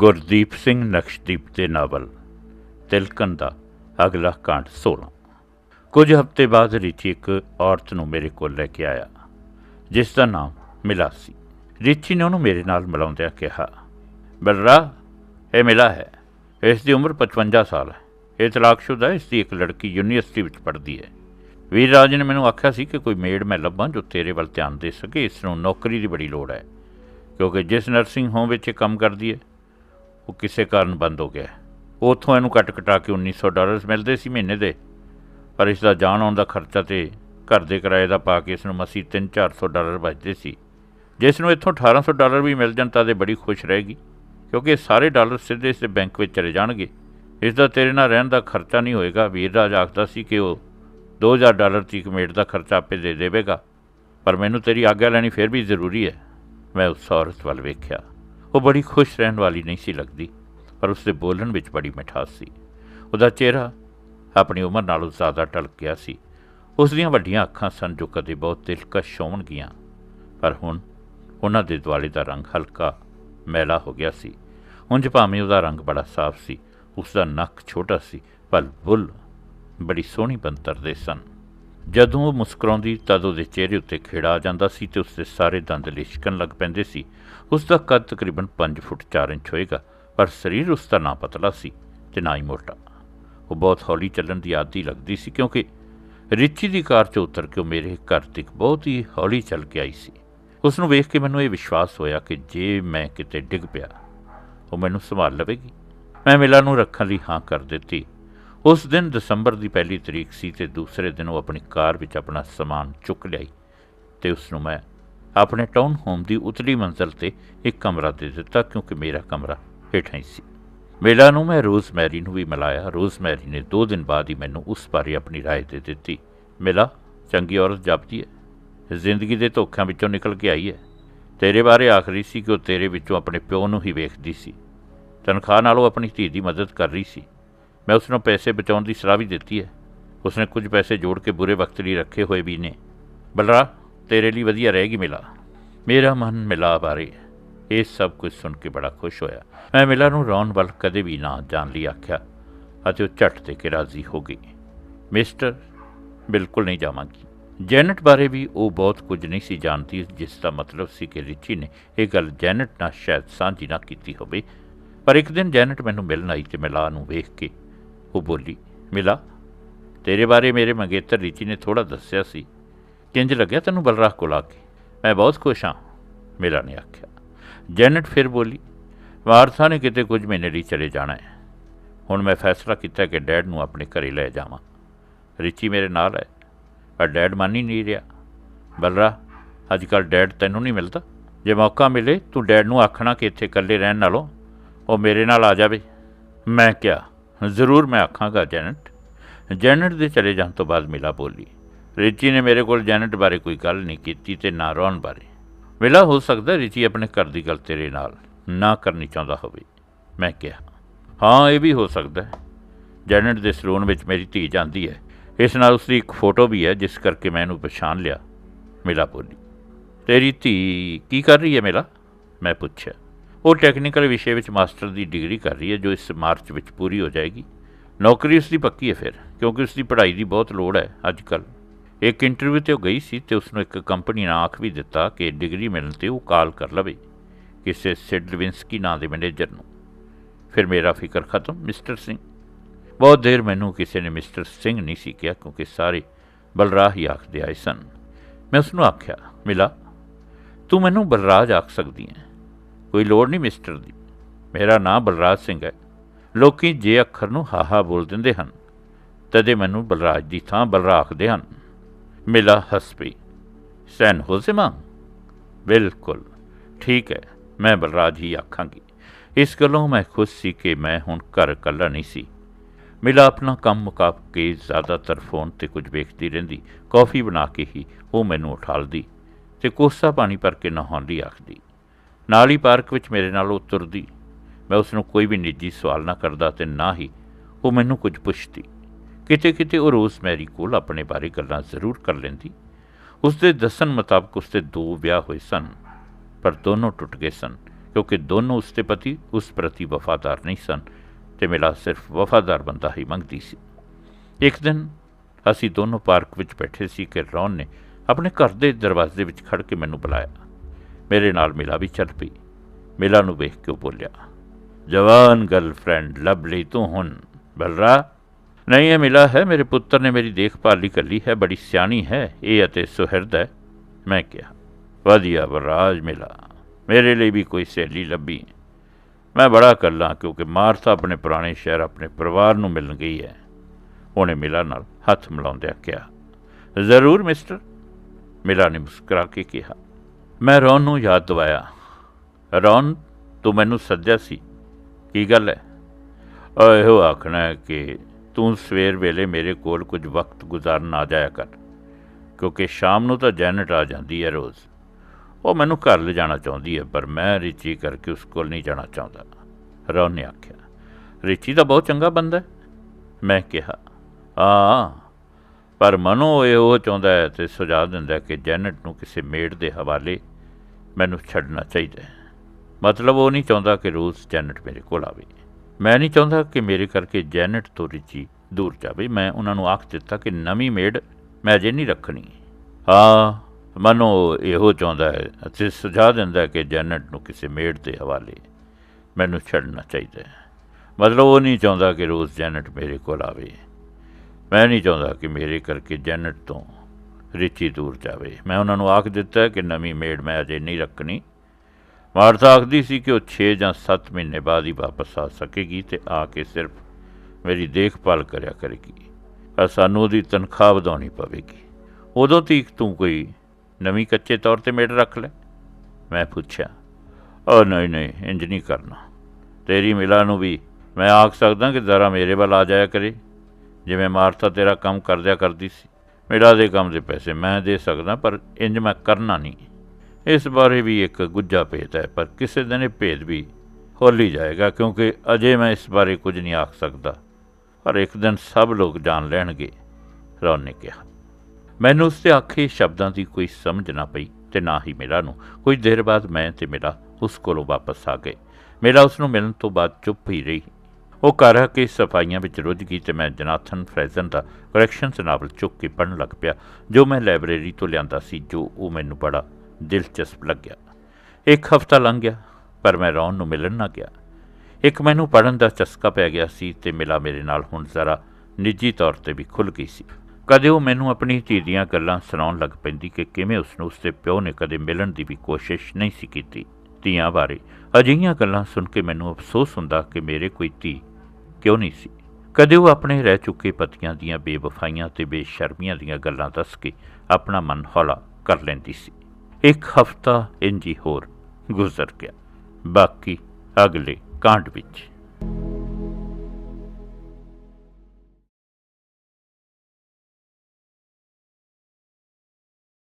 ਗੁਰਦੀਪ ਸਿੰਘ ਨਕਸ਼ਦੀਪ ਦੇ ਨਾਵਲ, ਤਿਲਕਣ ਦਾ ਅਗਲਾ ਕਾਂਡ 16 ਕੁਝ ਹਫ਼ਤੇ ਬਾਅਦ ਰਿਚੀ ਇੱਕ ਔਰਤ ਨੂੰ ਮੇਰੇ ਕੋਲ ਲੈ ਕੇ ਆਇਆ, ਜਿਸ ਦਾ ਨਾਮ ਮਿਲਾ ਸੀ। ਰਿਚੀ ਨੇ ਉਹਨੂੰ ਮੇਰੇ ਨਾਲ ਮਿਲਾਉਂਦਿਆਂ ਕਿਹਾ, ਬਲਰਾ, ਇਹ ਮਿਲਾ ਹੈ। ਇਸ ਦੀ ਉਮਰ 55 ਸਾਲ ਹੈ। ਇਹ ਤਲਾਕਸ਼ੁਦਾ ਹੈ ਇਸ ਦੀ ਇੱਕ ਲੜਕੀ ਯੂਨੀਵਰਸਿਟੀ ਵਿੱਚ ਪੜ੍ਹਦੀ ਹੈ। ਵੀਰ ਰਾਜ ਨੇ ਮੈਨੂੰ ਆਖਿਆ ਸੀ ਕਿ ਕੋਈ ਮੇਡ ਮੈਂ ਲੱਭਾਂ ਜੋ ਤੇਰੇ ਵੱਲ ਧਿਆਨ ਦੇ ਸਕੇ। ਇਸ ਨੂੰ ਨੌਕਰੀ ਦੀ ਬੜੀ ਲੋੜ ਹੈ, ਕਿਉਂਕਿ ਜਿਸ ਨਰਸਿੰਗ ਹੋਮ ਵਿੱਚ ਇਹ ਕੰਮ ਕਰਦੀ ਹੈ ਉਹ ਕਿਸੇ ਕਾਰਨ ਬੰਦ ਹੋ ਗਿਆ ਹੈ। ਉੱਥੋਂ ਇਹਨੂੰ ਕੱਟ ਕਟਾ ਕੇ 1900 ਡਾਲਰਸ ਮਿਲਦੇ ਸੀ ਮਹੀਨੇ ਦੇ। ਪਰ ਇਸ ਦਾ ਜਾਣ ਆਉਣ ਦਾ ਖਰਚਾ ਤੇ ਘਰ ਦੇ ਕਿਰਾਏ ਦਾ ਪਾ ਕੇ ਇਸ ਨੂੰ ਮਸੀ 3-400 ਡਾਲਰ ਬਚਦੇ ਸੀ। ਜਿਸ ਨੂੰ ਇੱਥੋਂ 1800 ਡਾਲਰ ਵੀ ਮਿਲ ਜਾਣ ਤਾਂ ਤੇ ਬੜੀ ਖੁਸ਼ ਰਹੇਗੀ, ਕਿਉਂਕਿ ਇਹ ਸਾਰੇ ਡਾਲਰ ਸਿੱਧੇ ਇਸ ਦੇ ਬੈਂਕ ਵਿੱਚ ਚਲੇ ਜਾਣਗੇ। ਇਸ ਦਾ ਤੇਰੇ ਨਾਲ ਰਹਿਣ ਦਾ ਖਰਚਾ ਨਹੀਂ ਹੋਏਗਾ। ਵੀਰ ਰਾਜ ਆਖਦਾ ਸੀ ਕਿ ਉਹ 2000 ਡਾਲਰ ਤੀਕ ਮੇਟ ਦਾ ਖਰਚਾ ਆਪੇ ਦੇ ਦੇਵੇਗਾ। ਪਰ ਮੈਨੂੰ ਤੇਰੀ ਆਗਿਆ ਲੈਣੀ ਫਿਰ ਵੀ ਜ਼ਰੂਰੀ ਹੈ। ਮੈਂ ਉਸ ਔਰਤ ਵੱਲ ਵੇਖਿਆ। ਉਹ ਬੜੀ ਖੁਸ਼ ਰਹਿਣ ਵਾਲੀ ਨਹੀਂ ਸੀ ਲੱਗਦੀ, ਪਰ ਉਸਦੇ ਬੋਲਣ ਵਿੱਚ ਬੜੀ ਮਿਠਾਸ ਸੀ। ਉਹਦਾ ਚਿਹਰਾ ਆਪਣੀ ਉਮਰ ਨਾਲੋਂ ਜ਼ਿਆਦਾ ਢਲਕ ਗਿਆ ਸੀ। ਉਸ ਦੀਆਂ ਵੱਡੀਆਂ ਅੱਖਾਂ ਸਨ ਜੋ ਕਦੇ ਬਹੁਤ ਦਿਲਕਸ਼ ਹੋਣਗੀਆਂ, ਪਰ ਹੁਣ ਉਹਨਾਂ ਦੇ ਦੁਆਲੇ ਦਾ ਰੰਗ ਹਲਕਾ ਮੈਲਾ ਹੋ ਗਿਆ ਸੀ। ਉਂਝ ਭਾਵੇਂ ਉਹਦਾ ਰੰਗ ਬੜਾ ਸਾਫ਼ ਸੀ ਉਸ ਦਾ ਨੱਕ ਛੋਟਾ ਸੀ, ਪਰ ਬੁੱਲ ਬੜੀ ਸੋਹਣੀ ਬੰਤਰਦੇ ਸਨ। ਜਦੋਂ ਉਹ ਮੁਸਕਰਾਉਂਦੀ ਤਦ ਉਹਦੇ ਚਿਹਰੇ ਉੱਤੇ ਖੇੜਾ ਆ ਜਾਂਦਾ ਸੀ ਤੇ ਉਸਦੇ ਸਾਰੇ ਦੰਦ ਲਿਸ਼ਕਣ ਲੱਗ ਪੈਂਦੇ ਸੀ। ਉਸ ਦਾ ਕੱਦ ਤਕਰੀਬਨ 5 ਫੁੱਟ 4 ਇੰਚ ਹੋਏਗਾ, ਪਰ ਸਰੀਰ ਉਸ ਦਾ ਨਾ ਪਤਲਾ ਸੀ ਤੇ ਨਾ ਹੀ ਮੋਟਾ। ਉਹ ਬਹੁਤ ਹੌਲੀ ਚੱਲਣ ਦੀ ਆਦੀ ਲੱਗਦੀ ਸੀ ਕਿਉਂਕਿ ਰਿਚੀ ਦੀ ਕਾਰ 'ਚ ਉਤਰ ਕੇ ਉਹ ਮੇਰੇ ਘਰ ਤੱਕ ਬਹੁਤ ਹੀ ਹੌਲੀ ਚੱਲ ਕੇ ਆਈ ਸੀ। ਉਸ ਨੂੰ ਵੇਖ ਕੇ ਮੈਨੂੰ ਇਹ ਵਿਸ਼ਵਾਸ ਹੋਇਆ ਕਿ ਜੇ ਮੈਂ ਕਿਤੇ ਡਿੱਗ ਪਿਆ, ਉਹ ਮੈਨੂੰ ਸੰਭਾਲ ਲਵੇਗੀ। ਮੈਂ ਮਿਲਾ ਨੂੰ ਰੱਖਣ ਲਈ ਹਾਂ ਕਰ ਦਿੱਤੀ। ਉਸ ਦਿਨ ਦਸੰਬਰ ਦੀ ਪਹਿਲੀ ਤਰੀਕ ਸੀ ਤੇ ਦੂਸਰੇ ਦਿਨ ਉਹ ਆਪਣੀ ਕਾਰ ਵਿੱਚ ਆਪਣਾ ਸਮਾਨ ਚੁੱਕ ਲਿਆਈ ਤੇ ਉਸ ਨੂੰ ਮੈਂ ਆਪਣੇ ਟਾਊਨ ਹੋਮ ਦੀ ਉਤਲੀ ਮੰਜ਼ਲ ਤੇ ਇੱਕ ਕਮਰਾ ਦੇ ਦਿੱਤਾ ਕਿਉਂਕਿ ਮੇਰਾ ਕਮਰਾ ਹੇਠਾਂ ਹੀ ਸੀ ਮੇਲਾ ਨੂੰ ਮੈਂ ਰੋਜ਼ਮੈਰੀ ਨੂੰ ਵੀ ਮਿਲਾਇਆ ਰੋਜ਼ਮੈਰੀ ਨੇ 2 ਦਿਨ ਬਾਅਦ ਹੀ ਮੈਨੂੰ ਉਸ ਬਾਰੇ ਆਪਣੀ رائے ਦੇ ਦਿੱਤੀ ਮਿਲਾ ਚੰਗੀ ਔਰਤ ਜਾਪਦੀ ਹੈ ਜ਼ਿੰਦਗੀ ਦੇ ਧੋਖਿਆਂ ਵਿੱਚੋਂ ਨਿਕਲ ਕੇ ਆਈ ਹੈ ਤੇਰੇ ਬਾਰੇ ਆਖਰੀ ਸੀ ਕਿ ਉਹ ਤੇਰੇ ਵਿੱਚੋਂ ਆਪਣੇ ਪਿਓ ਨੂੰ ਹੀ ਵੇਖਦੀ ਸੀ ਤਨਖਾਹ ਨਾਲ ਉਹ ਆਪਣੀ ਧੀ ਦੀ ਮਦਦ ਕਰ ਰਹੀ ਸੀ ਮੈਂ ਉਸ ਨੂੰ ਪੈਸੇ ਬਚਾਉਣ ਦੀ ਸਲਾਹ ਵੀ ਦਿੱਤੀ ਹੈ ਉਸਨੇ ਕੁਝ ਪੈਸੇ ਜੋੜ ਕੇ ਬੁਰੇ ਵਕਤ ਲਈ ਰੱਖੇ ਹੋਏ ਵੀ ਨੇ ਬਲਰਾ ਤੇਰੇ ਲਈ ਵਧੀਆ ਰਹੇਗੀ ਮਿਲਾ। ਮੇਰਾ ਮਨ ਮਿਲਾ ਬਾਰੇ ਇਹ ਸਭ ਕੁਝ ਸੁਣ ਕੇ ਬੜਾ ਖੁਸ਼ ਹੋਇਆ। ਮੈਂ ਮਿਲਾ ਨੂੰ ਰੌਣ ਵੱਲ ਕਦੇ ਵੀ ਨਾ ਜਾਣ ਲਈ ਆਖਿਆ ਅਤੇ ਉਹ ਝਟ ਤੇ ਕੇ ਰਾਜ਼ੀ ਹੋ ਗਈ। ਮਿਸਟਰ, ਬਿਲਕੁਲ ਨਹੀਂ ਜਾਵਾਂਗੀ। ਜੈਨਟ ਬਾਰੇ ਵੀ ਉਹ ਬਹੁਤ ਕੁਝ ਨਹੀਂ ਸੀ ਜਾਣਦੀ, ਜਿਸ ਦਾ ਮਤਲਬ ਸੀ ਕਿ ਰਿਚੀ ਨੇ ਇਹ ਗੱਲ ਜੈਨਟ ਨਾਲ ਸ਼ਾਇਦ ਸਾਂਝੀ ਨਾ ਕੀਤੀ ਹੋਵੇ। ਪਰ ਇੱਕ ਦਿਨ ਜੈਨਟ ਮੈਨੂੰ ਮਿਲਣ ਆਈ ਤੇ ਮਿਲਾ ਨੂੰ ਵੇਖ ਕੇ ਉਹ ਬੋਲੀ, ਮਿਲਾ, ਤੇਰੇ ਬਾਰੇ ਮੇਰੇ ਮੰਗੇਤਰ ਰਿਚੀ ਨੇ ਥੋੜਾ ਦੱਸਿਆ ਸੀ। ਕਿੰਜ ਲੱਗਿਆ ਤੈਨੂੰ ਬਲਰਾਹ ਕੋਲ ਆ ਕੇ? ਮੈਂ ਬਹੁਤ ਖੁਸ਼ ਹਾਂ ਮਿਲਾ ਨੇ ਆਖਿਆ। ਜੈਨਟ ਫਿਰ ਬੋਲੀ, ਵਾਰਸਾ ਨੇ ਕਿਤੇ ਕੁਝ ਮਹੀਨੇ ਲਈ ਚਲੇ ਜਾਣਾ ਹੈ। ਹੁਣ ਮੈਂ ਫੈਸਲਾ ਕੀਤਾ ਕਿ ਡੈਡ ਨੂੰ ਆਪਣੇ ਘਰੇ ਲੈ ਜਾਵਾਂ। ਰਿਚੀ ਮੇਰੇ ਨਾਲ ਹੈ, ਪਰ ਡੈਡ ਮੰਨ ਹੀ ਨਹੀਂ ਰਿਹਾ। ਬਲਰਾ ਅੱਜ ਕੱਲ ਡੈਡ ਤੈਨੂੰ ਨਹੀਂ ਮਿਲਦਾ? ਜੇ ਮੌਕਾ ਮਿਲੇ, ਤੂੰ ਡੈਡ ਨੂੰ ਆਖਣਾ ਕਿ ਇੱਥੇ ਇਕੱਲੇ ਰਹਿਣ ਨਾਲੋਂ ਉਹ ਮੇਰੇ ਨਾਲ ਆ ਜਾਵੇ। ਮੈਂ ਕਿਹਾ, ਜ਼ਰੂਰ ਮੈਂ ਆਖਾਂਗਾ ਜੈਨਟ। ਜੈਨਟ ਦੇ ਚਲੇ ਜਾਣ ਤੋਂ ਬਾਅਦ ਮਿਲਾ ਬੋਲੀ। ਰਿਚੀ ਨੇ ਮੇਰੇ ਕੋਲ ਜੈਨਟ ਬਾਰੇ ਕੋਈ ਗੱਲ ਨਹੀਂ ਕੀਤੀ ਤੇ ਨਾ ਰੌਣ ਬਾਰੇ। ਮਿਲਾ ਹੋ ਸਕਦਾ ਰਿਚੀ ਆਪਣੇ ਘਰ ਦੀ ਗੱਲ ਤੇਰੇ ਨਾਲ ਨਾ ਕਰਨੀ ਚਾਹੁੰਦਾ ਹੋਵੇ। ਮੈਂ ਕਿਹਾ, ਹਾਂ, ਇਹ ਵੀ ਹੋ ਸਕਦਾ ਹੈ। ਜੈਨਟ ਦੇ ਸਲੂਨ ਵਿੱਚ ਮੇਰੀ ਧੀ ਜਾਂਦੀ ਹੈ। ਇਸ ਨਾਲ ਉਸ ਦੀ ਇੱਕ ਫੋਟੋ ਵੀ ਹੈ, ਜਿਸ ਕਰਕੇ ਮੈਂ ਇਹਨੂੰ ਪਛਾਣ ਲਿਆ। ਮਿਲਾ ਬੋਲੀ, ਤੇਰੀ ਧੀ ਕੀ ਕਰ ਰਹੀ ਹੈ ਮੇਲਾ ਮੈਂ ਪੁੱਛਿਆ, ਉਹ ਟੈਕਨੀਕਲ ਵਿਸ਼ੇ ਵਿੱਚ ਮਾਸਟਰ ਦੀ ਡਿਗਰੀ ਕਰ ਰਹੀ ਹੈ, ਜੋ ਇਸ ਮਾਰਚ ਵਿੱਚ ਪੂਰੀ ਹੋ ਜਾਏਗੀ। ਨੌਕਰੀ ਉਸ ਦੀ ਪੱਕੀ ਹੈ ਫਿਰ, ਕਿਉਂਕਿ ਉਸ ਦੀ ਪੜ੍ਹਾਈ ਦੀ ਬਹੁਤ ਲੋੜ ਹੈ ਅੱਜ ਕੱਲ੍ਹ। ਇੱਕ ਇੰਟਰਵਿਊ ਤੇ ਉਹ ਗਈ ਸੀ ਤੇ ਉਸ ਨੂੰ ਇੱਕ ਕੰਪਨੀ ਨੇ ਆਖ ਵੀ ਦਿੱਤਾ ਕਿ ਡਿਗਰੀ ਮਿਲਣ ਤੇ ਉਹ ਕਾਲ ਕਰ ਲਵੇ, ਕਿਸੇ ਸਿਡਲਵਿੰਸਕੀ ਨਾਂ ਦੇ ਮੈਨੇਜਰ ਨੂੰ। ਫਿਰ ਮੇਰਾ ਫਿਕਰ ਖਤਮ ਮਿਸਟਰ ਸਿੰਘ। ਬਹੁਤ ਦੇਰ ਮੈਨੂੰ ਕਿਸੇ ਨੇ ਮਿਸਟਰ ਸਿੰਘ ਨਹੀਂ ਸੀ ਕਿਹਾ, ਕਿਉਂਕਿ ਸਾਰੇ ਬਲਰਾਹ ਹੀ ਆਖਦੇ ਆਏ ਸਨ। ਮੈਂ ਉਸ ਨੂੰ ਆਖਿਆ, ਮਿਲਾ, ਤੂੰ ਮੈਨੂੰ ਬਲਰਾਜ ਆਖ ਸਕਦੀ ਹੈ। ਕੋਈ ਲੋੜ ਨਹੀਂ ਮਿਸਟਰ ਦੀ। ਮੇਰਾ ਨਾਮ ਬਲਰਾਜ ਸਿੰਘ ਹੈ। ਲੋਕੀ ਜੇ ਅੱਖਰ ਨੂੰ ਹਾਹਾ ਬੋਲ ਦਿੰਦੇ ਹਨ, ਤਦੇ ਮੈਨੂੰ ਬਲਰਾਜ ਦੀ ਥਾਂ ਬਲਰਾ ਆਖਦੇ ਹਨ। ਮਿਲਾ ਹੱਸ ਪਈ ਸੈਨ ਹੋਜ਼ਿਮਾ ਬਿਲਕੁਲ। ਠੀਕ ਹੈ, ਮੈਂ ਬਲਰਾਜ ਹੀ ਆਖਾਂਗੀ। ਇਸ ਗੱਲੋਂ ਮੈਂ ਖੁਸ਼ ਸੀ ਕਿ ਮੈਂ ਹੁਣ ਘਰ ਇਕੱਲਾ ਨਹੀਂ ਸੀ। ਮਿਲਾ ਆਪਣਾ ਕੰਮ ਮੁਕਾ ਕੇ ਜ਼ਿਆਦਾਤਰ ਫੋਨ ਤੇ ਕੁਝ ਵੇਖਦੀ ਰਹਿੰਦੀ। ਕਾਫੀ ਬਣਾ ਕੇ ਹੀ ਉਹ ਮੈਨੂੰ ਉਠਾਲਦੀ ਤੇ ਕੋਸਾ ਪਾਣੀ ਭਰ ਕੇ ਨਹਾਉਣ ਲਈ ਆਖਦੀ। ਨਾਲ ਹੀ ਪਾਰਕ ਵਿੱਚ ਮੇਰੇ ਨਾਲ ਉਹ ਤੁਰਦੀ। ਮੈਂ ਉਸ ਨੂੰ ਕੋਈ ਵੀ ਨਿੱਜੀ ਸਵਾਲ ਨਾ ਕਰਦਾ ਤੇ ਨਾ ਹੀ ਉਹ ਮੈਨੂੰ ਕੁਝ ਪੁੱਛਦੀ। ਕਿਤੇ ਕਿਤੇ ਉਹ ਰੋਜ਼ ਮੈਰੀ ਕੋਲ ਆਪਣੇ ਬਾਰੇ ਗੱਲਾਂ ਜ਼ਰੂਰ ਕਰ ਲੈਂਦੀ। ਉਸ ਦੇ ਦੱਸਣ ਮੁਤਾਬਕ ਉਸ ਦੇ ਦੋ ਵਿਆਹ ਹੋਏ ਸਨ, ਪਰ ਦੋਨੋਂ ਟੁੱਟ ਗਏ ਸਨ, ਕਿਉਂਕਿ ਦੋਨੋਂ ਉਸਦੇ ਪਤੀ ਉਸ ਪ੍ਰਤੀ ਵਫਾਦਾਰ ਨਹੀਂ ਸਨ ਤੇ ਮਿਲਾ ਸਿਰਫ ਵਫਾਦਾਰ ਬੰਦਾ ਹੀ ਮੰਗਦੀ ਸੀ। ਇੱਕ ਦਿਨ ਅਸੀਂ ਦੋਨੋਂ ਪਾਰਕ ਵਿੱਚ ਬੈਠੇ ਸੀ ਕਿ ਰੌਨ ਨੇ ਆਪਣੇ ਘਰ ਦੇ ਦਰਵਾਜ਼ੇ ਵਿੱਚ ਖੜ ਕੇ ਮੈਨੂੰ ਬੁਲਾਇਆ। ਮੇਰੇ ਨਾਲ ਮਿਲਾ ਵੀ ਚੱਲ ਪਈ। ਮਿਲਾ ਨੂੰ ਵੇਖ ਕੇ ਉਹ ਬੋਲਿਆ, ਜਵਾਨ ਗਰਲਫ੍ਰੈਂਡ ਲੱਭ ਲਈ ਤੂੰ ਹੁਣ ਬਲਰਾ ਨਹੀਂ, ਇਹ ਮਿਲਾ ਹੈ, ਮੇਰੇ ਪੁੱਤਰ ਨੇ ਮੇਰੀ ਦੇਖਭਾਲ ਲਈ ਕੱਲੀ ਹੈ, ਬੜੀ ਸਿਆਣੀ ਹੈ, ਇਹ ਅਤੇ ਸੁਹਿਰਦ ਹੈ। ਮੈਂ ਕਿਹਾ, ਵਧੀਆ ਬਰਾਜ ਮਿਲਾ, ਮੇਰੇ ਲਈ ਵੀ ਕੋਈ ਸਹੇਲੀ ਲੱਭੀ। ਮੈਂ ਬੜਾ ਕੱਲਾ ਕਿਉਂਕਿ ਮਾਰਥਾ ਆਪਣੇ ਪੁਰਾਣੇ ਸ਼ਹਿਰ ਆਪਣੇ ਪਰਿਵਾਰ ਨੂੰ ਮਿਲਣ ਗਈ ਹੈ। ਉਹਨੇ ਮਿਲਾ ਨਾਲ ਹੱਥ ਮਿਲਾਉਂਦਿਆਂ ਕਿਹਾ, ਜ਼ਰੂਰ ਮਿਸਟਰ। ਮਿਲਾ ਨੇ ਮੁਸਕਰਾ ਕੇ ਕਿਹਾ, ਮੈਂ ਰੌਨ ਨੂੰ ਯਾਦ ਦਿਵਾਇਆ। ਰੌਨ, ਤੂੰ ਮੈਨੂੰ ਸੱਦਿਆ ਸੀ। ਕੀ ਗੱਲ ਹੈ? ਉਹ ਇਹੋ ਆਖਣਾ ਕਿ ਤੂੰ ਸਵੇਰ ਵੇਲੇ ਮੇਰੇ ਕੋਲ ਕੁਝ ਵਕਤ ਗੁਜ਼ਾਰਨ ਆ ਜਾਇਆ ਕਰ, ਕਿਉਂਕਿ ਸ਼ਾਮ ਨੂੰ ਤਾਂ ਜੈਨਟ ਆ ਜਾਂਦੀ ਹੈ ਰੋਜ਼। ਉਹ ਮੈਨੂੰ ਘਰ ਲੈ ਜਾਣਾ ਚਾਹੁੰਦੀ ਹੈ, ਪਰ ਮੈਂ ਰਿਚੀ ਕਰਕੇ ਉਸ ਕੋਲ ਨਹੀਂ ਜਾਣਾ ਚਾਹੁੰਦਾ। ਰੌਨ ਨੇ ਆਖਿਆ, ਰਿਚੀ ਤਾਂ ਬਹੁਤ ਚੰਗਾ ਬੰਦਾ ਹੈ। ਮੈਂ ਕਿਹਾ, ਹਾਂ, ਪਰ ਮਨੋ ਇਹ ਉਹ ਚਾਹੁੰਦਾ ਹੈ ਤੇ ਸੁਝਾਅ ਦਿੰਦਾ ਕਿ ਜੈਨਟ ਨੂੰ ਕਿਸੇ ਮੇਡ ਦੇ ਹਵਾਲੇ ਮੈਨੂੰ ਛੱਡਣਾ ਚਾਹੀਦਾ ਹੈ। ਮਤਲਬ ਉਹ ਨਹੀਂ ਚਾਹੁੰਦਾ ਕਿ ਰੋਜ਼ ਜੈਨਟ ਮੇਰੇ ਕੋਲ ਆਵੇ। ਮੈਂ ਨਹੀਂ ਚਾਹੁੰਦਾ ਕਿ ਮੇਰੇ ਕਰਕੇ ਜੈਨਟ ਤੋਂ ਰਿਚੀ ਦੂਰ ਜਾਵੇ। ਮੈਂ ਉਹਨਾਂ ਨੂੰ ਆਖ ਦਿੱਤਾ ਕਿ ਨਵੀਂ ਮੇਡ ਮੈਂ ਅਜੇ ਨਹੀਂ ਰੱਖਣੀ। ਹਾਂ, ਮਨੋ, ਇਹੋ ਚਾਹੁੰਦਾ ਹੈ। ਅਤੇ ਸੁਝਾਅ ਦਿੰਦਾ ਕਿ ਜੈਨਟ ਨੂੰ ਕਿਸੇ ਮੇਡ ਦੇ ਹਵਾਲੇ ਮੈਨੂੰ ਛੱਡਣਾ ਚਾਹੀਦਾ ਹੈ। ਮਤਲਬ ਉਹ ਨਹੀਂ ਚਾਹੁੰਦਾ ਕਿ ਰੋਜ਼ ਜੈਨਟ ਮੇਰੇ ਕੋਲ ਆਵੇ। ਮੈਂ ਨਹੀਂ ਚਾਹੁੰਦਾ ਕਿ ਮੇਰੇ ਕਰਕੇ ਜੈਨਟ ਤੋਂ ਰਿਚੀ ਦੂਰ ਜਾਵੇ। ਮੈਂ ਉਹਨਾਂ ਨੂੰ ਆਖ ਦਿੱਤਾ ਕਿ ਨਵੀਂ ਮੇਡ ਮੈਂ ਅਜੇ ਨਹੀਂ ਰੱਖਣੀ। ਮਾਰਤਾ ਆਖਦੀ ਸੀ ਕਿ ਉਹ 6 ਜਾਂ 7 ਮਹੀਨੇ ਬਾਅਦ ਹੀ ਵਾਪਸ ਆ ਸਕੇਗੀ ਤੇ ਆ ਕੇ ਸਿਰਫ ਮੇਰੀ ਦੇਖਭਾਲ ਕਰਿਆ ਕਰੇਗੀ। ਪਰ ਸਾਨੂੰ ਉਹਦੀ ਤਨਖਾਹ ਵਧਾਉਣੀ ਪਵੇਗੀ। ਉਦੋਂ ਤੀਕ ਤੂੰ ਕੋਈ ਨਵੀਂ ਕੱਚੇ ਤੌਰ ਤੇ ਮੇਡ ਰੱਖ ਲੈ? ਮੈਂ ਪੁੱਛਿਆ ਉਹ ਨਹੀਂ ਨਹੀਂ, ਇੰਜ ਨਹੀਂ ਕਰਨਾ। ਤੇਰੀ ਮਿਲਾ ਨੂੰ ਵੀ ਮੈਂ ਆਖ ਸਕਦਾ ਕਿ ਜ਼ਰਾ ਮੇਰੇ ਵੱਲ ਆ ਜਾਇਆ ਕਰੇ। ਜਿਵੇਂ ਮਾਰਤਾ ਤੇਰਾ ਕੰਮ ਕਰਦਿਆ ਕਰਦੀ ਸੀ। ਮੇਰਾ ਦੇ ਕੰਮ ਦੇ ਪੈਸੇ ਮੈਂ ਦੇ ਸਕਦਾ, ਪਰ ਇੰਜ ਮੈਂ ਕਰਨਾ ਨਹੀਂ। ਇਸ ਬਾਰੇ ਵੀ ਇੱਕ ਗੁੱਜਾ ਭੇਦ ਹੈ, ਪਰ ਕਿਸੇ ਦਿਨ ਇਹ ਭੇਦ ਵੀ ਖੋਲ੍ਹ ਜਾਏਗਾ, ਕਿਉਂਕਿ ਅਜੇ ਮੈਂ ਇਸ ਬਾਰੇ ਕੁਝ ਨਹੀਂ ਆਖ ਸਕਦਾ। ਪਰ ਇੱਕ ਦਿਨ ਸਭ ਲੋਕ ਜਾਣ ਲੈਣਗੇ ਰੌਨ ਨੇ ਕਿਹਾ। ਮੈਨੂੰ ਉਸ ਦੇ ਆਖੇ ਸ਼ਬਦਾਂ ਦੀ ਕੋਈ ਸਮਝ ਨਾ ਪਈ ਤੇ ਨਾ ਹੀ ਮੇਰਾ ਨੂੰ। ਕੁਝ ਦੇਰ ਬਾਅਦ ਮੈਂ ਤੇ ਮੇਰਾ ਉਸ ਕੋਲੋਂ ਵਾਪਸ ਆ ਗਏ। ਮੇਰਾ ਉਸ ਨੂੰ ਮਿਲਣ ਤੋਂ ਬਾਅਦ ਚੁੱਪ ਹੀ ਰਹੀ। ਉਹ ਘਰ ਆ ਕੇ ਸਫਾਈਆਂ ਵਿੱਚ ਰੁੱਝ ਗਈ ਤੇ ਮੈਂ ਜਨਾਥਨ ਫਰੈਜ਼ਨ ਦਾ ਕਰੈਕਸ਼ਨਸ ਨਾਵਲ ਚੁੱਕ ਕੇ ਪੜ੍ਹਨ ਲੱਗ ਪਿਆ, ਜੋ ਮੈਂ ਲਾਇਬ੍ਰੇਰੀ ਤੋਂ ਲਿਆਂਦਾ ਸੀ, ਜੋ ਉਹ ਮੈਨੂੰ ਬੜਾ ਦਿਲਚਸਪ ਲੱਗਿਆ। ਇੱਕ ਹਫ਼ਤਾ ਲੰਘ ਗਿਆ, ਪਰ ਮੈਂ ਰੌਨ ਨੂੰ ਮਿਲਣ ਨਾ ਗਿਆ। ਇੱਕ ਮੈਨੂੰ ਪੜ੍ਹਨ ਦਾ ਚਸਕਾ ਪੈ ਗਿਆ ਸੀ ਤੇ ਮਿਲਾ ਮੇਰੇ ਨਾਲ ਹੁਣ ਜ਼ਰਾ ਨਿੱਜੀ ਤੌਰ ਤੇ ਵੀ ਖੁੱਲ ਗਈ ਸੀ। ਕਦੇ ਉਹ ਮੈਨੂੰ ਆਪਣੀ ਧੀ ਦੀਆਂ ਗੱਲਾਂ ਸੁਣਾਉਣ ਲੱਗ ਪੈਂਦੀ ਕਿ ਕਿਵੇਂ ਉਸ ਨੂੰ ਉਸਦੇ ਪਿਓ ਨੇ ਕਦੇ ਮਿਲਣ ਦੀ ਵੀ ਕੋਸ਼ਿਸ਼ ਨਹੀਂ ਸੀ ਕੀਤੀ। ਧੀਆਂ ਬਾਰੇ ਅਜਿਹੀਆਂ ਗੱਲਾਂ ਸੁਣ ਕੇ ਮੈਨੂੰ ਅਫਸੋਸ ਹੁੰਦਾ ਕਿ ਮੇਰੇ ਕੋਈ ਧੀ ਕਿਉਂ ਨਹੀਂ ਸੀ। ਕਦੇ ਉਹ ਆਪਣੇ ਰਹਿ ਚੁੱਕੇ ਪਤੀਆਂ ਦੀਆਂ ਬੇਵਫਾਈਆਂ ਤੇ ਬੇਸ਼ਰਮੀਆਂ ਦੀਆਂ ਗੱਲਾਂ ਦੱਸ ਕੇ ਆਪਣਾ ਮਨ ਹੌਲਾ ਕਰ ਲੈਂਦੀ ਸੀ। ਇੱਕ ਹਫ਼ਤਾ ਇੰਜੀ ਹੋਰ ਗੁਜ਼ਰ ਗਿਆ। ਬਾਕੀ ਅਗਲੇ ਕਾਂਡ ਵਿੱਚ।